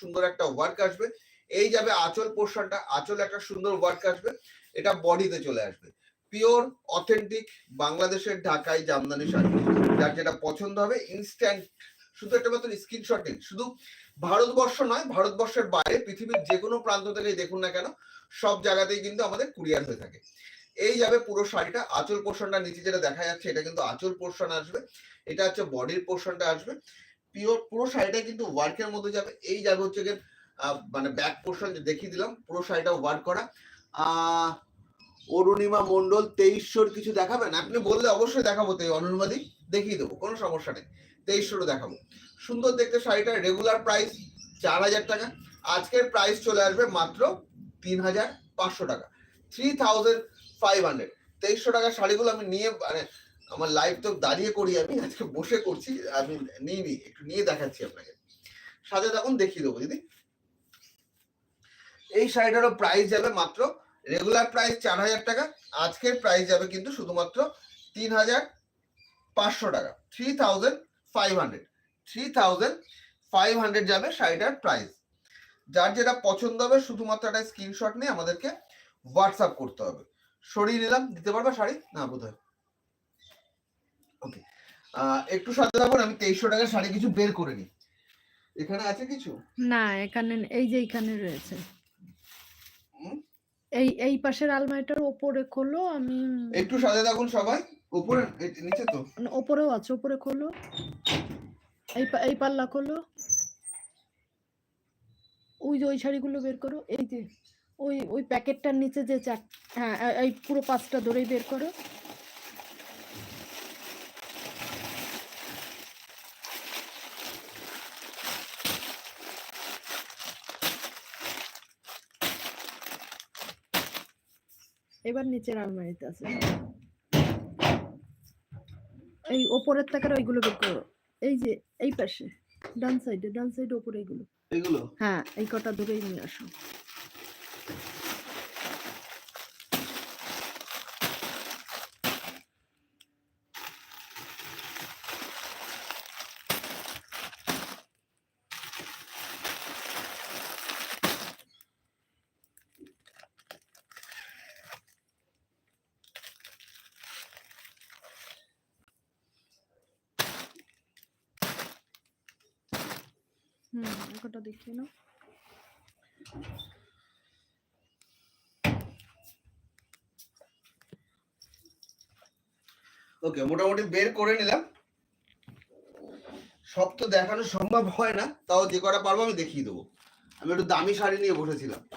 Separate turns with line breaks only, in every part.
সুন্দর একটা ওয়ার্ক আসবে। এই যাবে আঁচল পোর্শনটা আঁচল একটা সুন্দর ওয়ার্ক আসবে। এটা বডিতে চলে আসবে। পিওর অথেন্টিক বাংলাদেশের ঢাকায় জামদানি শাড়ি। যার যেটা পছন্দ হবে ইনস্ট্যান্ট শুধু একটা মাত্র স্ক্রিনশট নিন। শুধু ভারতবর্ষ নয়, ভারতবর্ষের বাইরে পৃথিবীর যে কোনো প্রান্ত থেকে দেখুন না কেন, সব জায়গাতেই কিন্তু আমাদের কুরিয়ার হয়ে থাকে। এই যাবে পুরো শাড়িটা, আঁচল পোর্শনটা নিচে যেটা দেখা যাচ্ছে, এটা কিন্তু আঁচল পোর্শন আসবে। এটা হচ্ছে বডির পোর্শনটা আসবে। পিওর পুরো শাড়িটা কিন্তু ওয়ার্কের মধ্যে যাবে। এই যাবে হচ্ছে গিয়ে, মানে ব্যাক পোর্শন দেখিয়ে দিলাম পুরো শাড়িটা ওয়ার্ক করা। অরুণিমা মন্ডল তেইশশোর কিছু দেখাবেন? আপনি বললে অবশ্যই দেখাবো তো অরুণিমাদি দেখিয়ে দেবো কোনো সমস্যা নেই। তেইশশোরও দেখাবো। সুন্দর দেখতে শাড়িটার রেগুলার প্রাইস চার হাজার টাকা। আজকের প্রাইস চলে আসবে মাত্র তিন হাজার পাঁচশো টাকা। থ্রি থাউজেন্ড ফাইভ হান্ড্রেড তেইশশো টাকার শাড়িগুলো আমি নিয়ে মানে আমার লাইভ তো দাঁড়িয়ে করি আমি, আজকে বসে করছি, আমি নিয়ে নিই একটু নিয়ে দেখাচ্ছি আপনাকে। সাথে তখন দেখিয়ে দেবো দিদি। এই শাড়িটারও প্রাইস যাবে মাত্র রেগুলার প্রাইস চার হাজার টাকা, আজকের প্রাইস যাবে কিন্তু শুধুমাত্র তিন হাজার পাঁচশো টাকা three thousand five hundred three thousand five hundred যাবে শাড়িটার প্রাইস যার যেটা পছন্দ হবে শুধুমাত্র একটা স্ক্রিনশট নিয়ে আমাদেরকে হোয়াটসঅ্যাপ করতে হবে। সরিয়ে নিলাম, দিতে পারবে শাড়ি? না বোধ হয় একটু সাথে থাকুন আমি তেইশশো টাকার শাড়ি কিছু বের করে নিই। এখানে আছে কিছু?
না এখানে এই যে এখানে রয়েছে। এই এই পাশের আলমারিটার ওপরে খোলো আমি
একটু সাথে থাকুন সবাই উপরে নিচে তো।
না, ওপরেও আছে ওপরে খোলো। এই এই পাল্লা খোলো। ওই যে ওই শাড়িগুলো বের করো এই যে ওই ওই প্যাকেটটার নিচে যে চার হ্যাঁ এই পুরো পাঁচটা ধরেই বের করো। এবার নিচের আলমারিতে আছে। এই ওপরের তাকার ওইগুলো বের করো। এই যে এই পাশে ডান সাইডে ডান সাইডে ওপরে এগুলো।
এগুলো?
হ্যাঁ এই কটা ধরেই নিয়ে আসো। কটা দেখিয়ে নাও।
ওকে মোটামুটি বের করে নিলাম। সব তো দেখানো সম্ভব হয় না তাও যে কটা পারব আমি দেখিয়ে দেবো। আমি একটু দামি শাড়ি নিয়ে বসেছিলাম।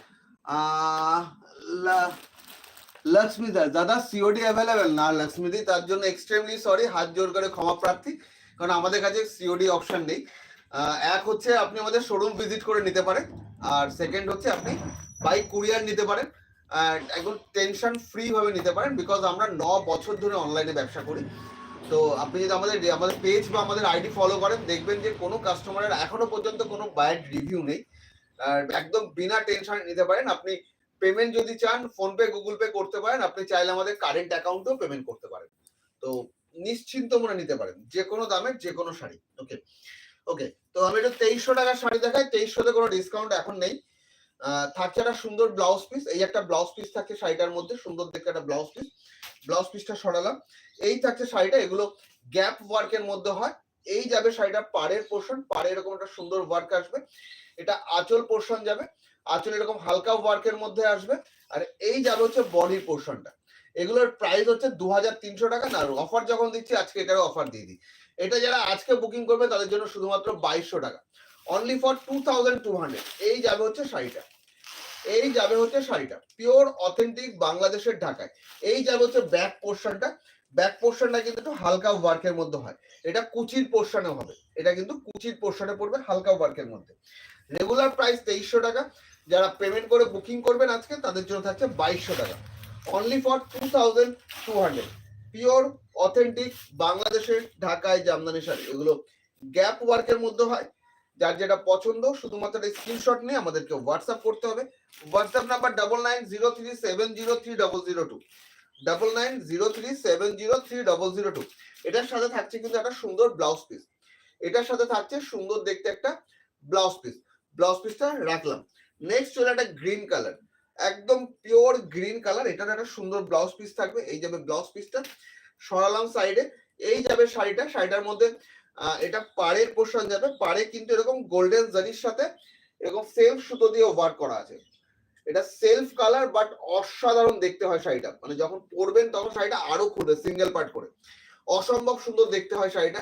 আহ, লা- লক্ষ্মীদা দাদা সিওডি অ্যাভেলেবেল না লক্ষ্মীদি তার জন্য এক্সট্রিমলি সরি হাত জোর করে ক্ষমা প্রার্থী কারণ আমাদের কাছে সিওডি অপশন নেই। এক হচ্ছে আপনি আমাদের শোরুম ভিজিট করে নিতে পারেন, আর সেকেন্ড হচ্ছে আপনি বাইক কুরিয়ার নিতে পারেন একদম টেনশন ফ্রি ভাবে নিতে পারেন বিকজ আমরা ন বছর ধরে অনলাইনে ব্যবসা করি। তো আপনি যদি আমাদের আমাদের পেজ বা আমাদের আইডি ফলো করেন, দেখবেন যে কোনো কাস্টমারের এখনও পর্যন্ত কোনো ব্যাড রিভিউ নেই। আর একদম বিনা টেনশন নিতে পারেন। আপনি পেমেন্ট যদি চান ফোনপে গুগল পে করতে পারেন, আপনি চাইলে আমাদের কারেন্ট অ্যাকাউন্টেও পেমেন্ট করতে পারেন। তো নিশ্চিন্ত মনে নিতে পারেন, যে কোনো দামের যে কোনো শাড়ি। ওকে ওকে তো আমি এটা তেইশশো টাকার শাড়ি দেখাই, তেইশশোতে কোনো ডিসকাউন্ট এখন নেই। থাকছে একটা সুন্দর ব্লাউজ পিস এই একটা ব্লাউজ পিস থাকছে শাড়িটার মধ্যে, সুন্দর দেখতে একটা ব্লাউজ পিস ব্লাউজ পিসটা সরালাম। এই থাকছে শাড়িটা, এগুলো গ্যাপ ওয়ার্কের মধ্যে হয়। এই যাবে শাড়িটা পাড়ের পোর্শন পাড়ে এরকম একটা সুন্দর ওয়ার্ক আসবে। এটা আঁচল পোর্শন যাবে, আঁচল এরকম হালকা ওয়ার্কের মধ্যে আসবে। আর এই যাবে হচ্ছে বডির পোর্শনটা এগুলোর প্রাইস হচ্ছে দু হাজার তিনশো টাকা। না অফার যখন দিচ্ছি, আজকে এটারও অফার দিয়ে দিই। এটা যারা আজকে বুকিং করবে তাদের জন্য শুধুমাত্র বাইশশো টাকা। Only for two thousand two hundred এই যাবে হচ্ছে শাড়িটা। এই যাবে হচ্ছে শাড়িটা। পিওর অথেন্টিক বাংলাদেশের ঢাকায়। এই যাবে হচ্ছে ব্যাক পোর্শনটা ব্যাক পোর্শনটা কিন্তু একটু হালকা ওয়ার্কের মধ্যে হয়। এটা কুচির পোর্শনে হবে। এটা কিন্তু কুচির পোর্শনে পড়বে হালকা ওয়ার্কের মধ্যে। রেগুলার প্রাইস তেইশশো টাকা। যারা পেমেন্ট করে বুকিং করবেন আজকে, তাদের জন্য থাকছে বাইশশো টাকা। Only for two thousand two hundred pure authentic বাংলাদেশের ঢাকায় জামদানি শাড়ি। এগুলো গ্যাপ ওয়ার্কের মধ্যে হয়। যার যেটা পছন্দ, শুধুমাত্র স্ক্রিনশট নিয়ে আমাদেরকে হোয়াটসঅ্যাপ করতে হবে। WhatsApp number double nine zero three seven zero three double zero two double nine zero three seven zero three double zero two এটার সাথে থাকছে কিন্তু একটা সুন্দর ব্লাউজ পিস এটার সাথে থাকছে সুন্দর দেখতে একটা ব্লাউজ পিস ব্লাউজ পিসটা রাখলাম। নেক্সট চলে একটা গ্রিন কালার একদম পিওর গ্রিন কালার এটার একটা সুন্দর ব্লাউজ পিস থাকবে। এই যাবে ব্লাউজ পিসটা সরালাম সাইডে এই যাবে শাড়িটা, শাড়িটার মধ্যে এটা পাড়ের পোর্শন যাবে। পাড়ে কিন্তু এরকম গোল্ডেন জারির সাথে এরকম সেলফ সুতো দিয়ে ওয়ার্ক করা আছে। এটা সেলফ কালার বাট অসাধারণ দেখতে হয় শাড়িটা। মানে যখন পরবেন তখন শাড়িটা আরও খুলবে সিঙ্গেল পার্ট করে। অসম্ভব সুন্দর দেখতে হয় শাড়িটা।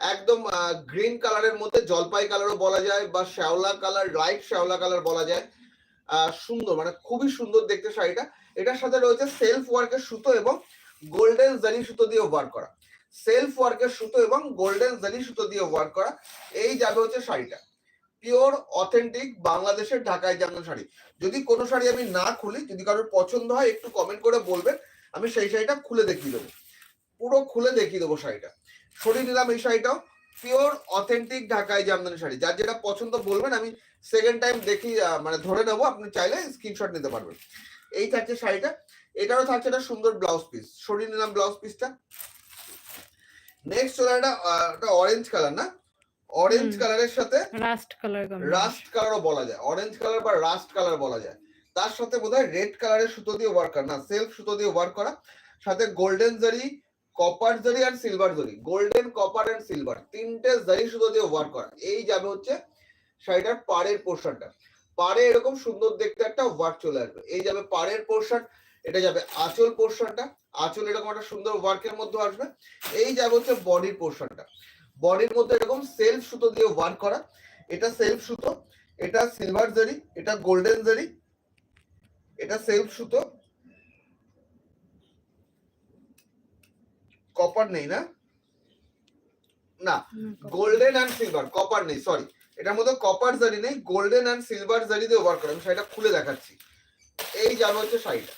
একদম গ্রিন কালারের মধ্যে জলপাই কালারও বলা যায়, বা শ্যাওলা কালার লাইট শ্যাওলা কালার বলা যায়। সুন্দর মানে খুবই সুন্দর দেখতে শাড়িটা। এটার সাথে রয়েছে সেলফ ওয়ার্কের সুতো এবং গোল্ডেন জারি সুতো দিয়ে ওয়ার্ক করা। সেলফ ওয়ার্কের সুতো এবং গোল্ডেন জারি সুতো দিয়ে ওয়ার্ক করা। এই যাবে হচ্ছে শাড়িটা। পিওর অথেন্টিক বাংলাদেশের ঢাকায় জামদানি শাড়ি। যদি কোনো শাড়ি আমি না খুলি, যদি কারোর পছন্দ হয়, একটু কমেন্ট করে বলবেন, আমি সেই শাড়িটা খুলে দেখিয়ে দেবো। পুরো খুলে দেখিয়ে দেবো শাড়িটা। সরিয়ে নিলাম এই শাড়িটাও। পিওর অথেন্টিক ঢাকায় জামদানি শাড়ি। যার যেটা পছন্দ বলবেন আমি সেকেন্ড টাইম দেখি মানে ধরে নেব আপনি চাইলে স্ক্রিনশট নিতে পারবেন। এই থাকছে শাড়িটা। এটারও থাকছে একটা সুন্দর ব্লাউজ পিস সরিয়ে নিলাম ব্লাউজ পিসটা নেক্সট চলে একটা অরেঞ্জ কালার না? অরেঞ্জ কালারের সাথে
রাস্ট কালার
রাস্ট কালারও বলা যায়। অরেঞ্জ কালার বা রাস্ট কালার বলা যায়। তার সাথে বোধহয় রেড কালারের সুতো দিয়ে ওয়ার্ক করা না সেলফ সুতো দিয়ে ওয়ার্ক করা। সাথে golden zari copper zari R silver zari golden copper and silver তিনটে জারি সুতো দিয়ে ওয়ার্ক করা। এই যাবে হচ্ছে শাড়িটার পাড়ের পোর্শনটা পাড়ে এরকম সুন্দর দেখতে একটা ওয়ার্ক চলে আসবে। এই যাবে পাড়ের পোর্শন এটা যাবে আঁচল পোর্শনটা আঁচল এরকম একটা সুন্দর ওয়ার্কের মধ্যে আসবে। এই যাবে হচ্ছে বডির পোর্শনটা বডির মধ্যে এরকম সেলফ সুতো দিয়ে ওয়ার্ক করা। এটা সেলফ সুতো, এটা সিলভার জারি, এটা গোল্ডেন জারি, এটা সেলফ সুতো। কপার নেই না? না গোল্ডেন অ্যান্ড সিলভার কপার নেই সরি এটার মধ্যে কপার জারি নেই গোল্ডেন অ্যান্ড সিলভার জারি দিয়ে ওয়ার্ক করা। আমি শাড়িটা খুলে দেখাচ্ছি। এই যাবে হচ্ছে শাড়িটা।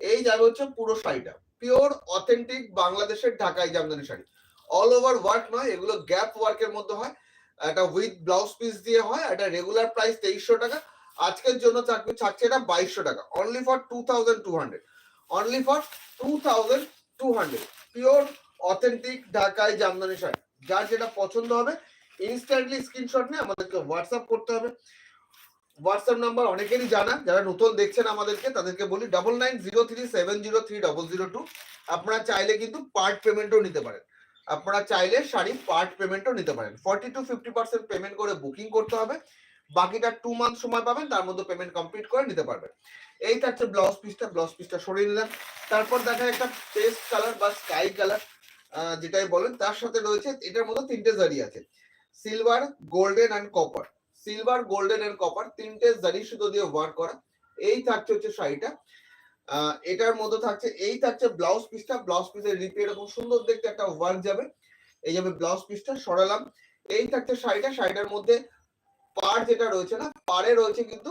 এই যাবে হচ্ছে পুরো শাড়িটা। পিওর অথেন্টিক বাংলাদেশের Dhakai Jamdani sari. All over work নয় এগুলো গ্যাপ ওয়ার্কের মধ্যে হয়। এটা উইথ ব্লাউজ পিস দিয়ে হয় এটা রেগুলার প্রাইস তেইশশো টাকা। আজকের জন্য থাকবে থাকছে এটা বাইশশো টাকা। Only for two thousand two hundred only for two thousand two hundred pure authentic Dhakai Jamdani sari যার যেটা পছন্দ হবে ইনস্ট্যান্টলি স্ক্রিনশট নিয়ে আমাদেরকে হোয়াটসঅ্যাপ করতে হবে। হোয়াটসঅ্যাপ নাম্বার অনেকেরই জানা, যারা নতুন দেখছেন আমাদেরকে, তাদেরকে বলি double nine zero three seven zero three double zero two আপনারা চাইলে কিন্তু পার্ট পেমেন্টও নিতে পারেন। আপনারা চাইলে শাড়ি পার্ট পেমেন্টও নিতে পারেন। Forty to fifty percent payment করে বুকিং করতে হবে। বাকিটা টু মান্থ সময় পাবেন, তার মধ্যে পেমেন্ট কমপ্লিট করে নিতে পারবেন। এই থাকছে ব্লাউজ পিসটা ব্লাউজ পিসটা সরিয়ে নিলাম। তারপর দেখা একটা পেস্ট কালার বা স্কাই কালার যেটাই বলেন, তার সাথে রয়েছে, এটার মধ্যে তিনটে জারি আছে। Silver golden and copper silver golden and copper তিনটে জারি সুতো দিয়ে ওয়ার্ক করা। এই থাকছে হচ্ছে শাড়িটা। এটার মধ্যে থাকছে, এই থাকছে ব্লাউজ পিসটা ব্লাউজ পিসের রিপে এরকম সুন্দর দেখতে একটা ওয়ার্ক যাবে। এই যাবে ব্লাউজ পিসটা সরালাম। এই থাকছে শাড়িটা। শাড়িটার মধ্যে পাড় যেটা রয়েছে না পাড়ে রয়েছে কিন্তু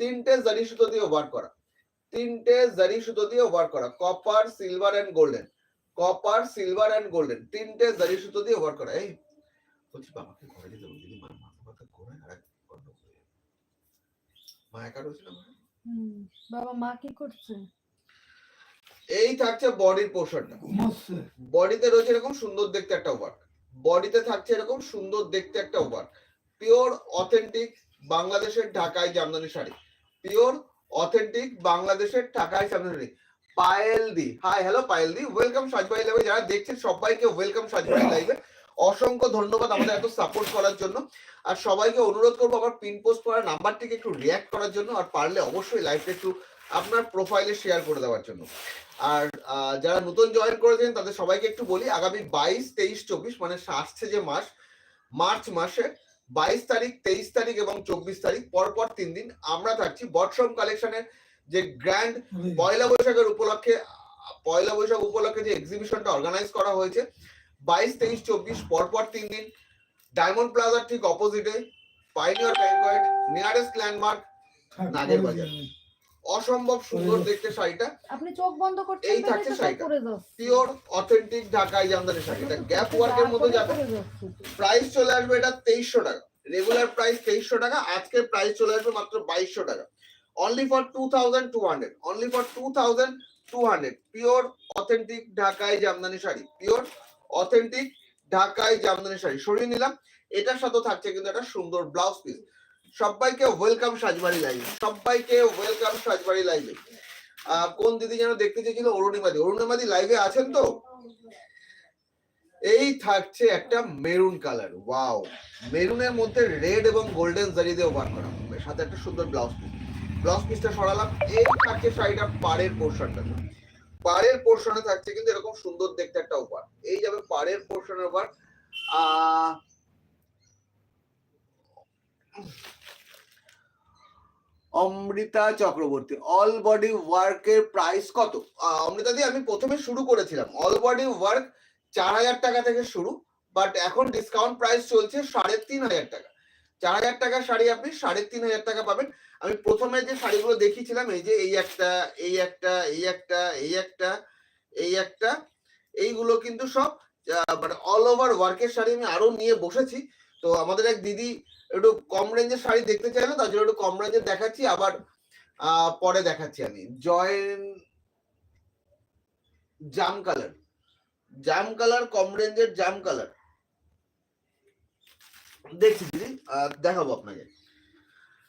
তিনটে জারি সুতো দিয়ে ওয়ার্ক করা। তিনটে জারি সুতো দিয়ে ওভার করা। Copper silver and golden copper silver and golden তিনটে জারি সুতো দিয়ে ওয়ার্ক করা। এই বলছি বাবাকে ঘরে যেতে বলি যদি মা মাথা ব্যথা করে আর এক গন্ডগোল হয়ে মা একা রয়েছে না ঘরে?
বাবা মা কি করছে?
এই থাকছে বডির পোর্শনটা বডিতে রয়েছে এরকম সুন্দর দেখতে একটা ওয়ার্ক বডিতে থাকছে এরকম সুন্দর দেখতে একটা ওয়ার্ক পিওর অথেন্টিক বাংলাদেশের ঢাকায় জামদানি শাড়ি। পিওর অথেন্টিক বাংলাদেশের ঢাকায় Jamdani sari. Payel di hi hello Payel di. Welcome Sajbari লাইভে যারা দেখছেন সবাইকে ওয়েলকাম সাজবাই লাইভে অসংখ্য ধন্যবাদ আমাদের এত সাপোর্ট করার জন্য। আর সবাইকে অনুরোধ করব আমার পিন পোস্ট করার নাম্বারটিকে একটু রিয়াক্ট করার জন্য। আর পারলে অবশ্যই লাইভটা একটু আপনার প্রোফাইলে শেয়ার করে দেওয়ার জন্য। আর যারা নতুন জয়েন করেছেন তাদের সবাইকে একটু বলি আগামী বাইশ তেইশ চব্বিশ মানে আসছে যে মাস মার্চ মাসে বাইশ তারিখ তেইশ তারিখ এবং চব্বিশ তারিখ পরপর তিন দিন আমরা থাকছি বটশ্রম কালেকশনের যে গ্র্যান্ড পয়লা বৈশাখের উপলক্ষে পয়লা বৈশাখ উপলক্ষে যে এক্সিবিশনটা অর্গানাইজ করা হয়েছে বাইশ তেইশ চব্বিশ পরপর তিন দিন ডায়মন্ড প্লাজার ঠিক অপোজিটে পাইনিয়র ব্যাংকয়েট নিয়ারেস্ট ল্যান্ডমার্ক নাগের বাজার। অসম্ভব সুন্দর দেখতে শাড়িটা।
আপনি চোখ বন্ধ করছেন
এই থাকছে শাড়িটা। পিওর অথেন্টিক ঢাকাই জামদানি শাড়ি এটা গ্যাপ ওয়ার্কের মধ্যে যাবে। প্রাইস চলে আসবে এটা তেইশশো টাকা। রেগুলার প্রাইস তেইশশো টাকা। আজকের প্রাইস চলে আসবে মাত্র বাইশশো টাকা। Only for two thousand two hundred only for two thousand two hundred pure authentic Dhakai Jamdani sari. Pure authentic Dhakai Jamdani sari. সরিয়ে নিলাম। এটার সাথে থাকছে কিন্তু একটা সুন্দর ব্লাউজ পিস সবাইকে ওয়েলকাম সাজবাড়ি লাইভে সবাইকে ওয়েলকাম সাজবাড়ি লাইভে কোন দিদি যেন দেখতে চেয়েছিল অরুণিমাদি। অরুণিমাদি লাইভে আছেন তো? এই থাকছে একটা মেরুন কালার ওয়াও মেরুনের মধ্যে রেড এবং গোল্ডেন জারি দিয়ে ওভার করা হবে। সাথে একটা সুন্দর ব্লাউজ পিস ব্লাউজ পিসটা সরালাম, এই থাকছে শাড়িটা পাড়ের পোর্শনটা পাড়ের পোর্শনে থাকছে কিন্তু এরকম সুন্দর দেখতে একটা উপহার এই যাবে পাড়ের পোর্শনের উপর আহ অমৃতা চক্রবর্তী অল বডি ওয়ার্কের প্রাইস কত? অমৃতা দি, আমি প্রথমে শুরু করেছিলাম। অল বডি ওয়ার্ক চার হাজার টাকা থেকে শুরু বাট এখন ডিসকাউন্ট প্রাইস চলছে সাড়ে তিন হাজার টাকা। চার হাজার টাকা শাড়ি আপনি সাড়ে তিন হাজার টাকা পাবেন। আমি প্রথমে যে শাড়িগুলো দেখিয়েছিলাম, এই যে এই একটা এই একটা এই একটা এই একটা এই একটা, এইগুলো কিন্তু সব মানে অল ওভার ওয়ার্কের শাড়ি আমি আরও নিয়ে বসেছি। তো আমাদের এক দিদি একটু কম রেঞ্জের শাড়ি দেখতে চাইলো তার জন্য একটু কম রেঞ্জের দেখাচ্ছি, আবার পরে দেখাচ্ছি আমি। জয়েন, জাম কালার জাম কালার কম রেঞ্জের জাম কালার দেখছি দিদি দেখাবো আপনাকে।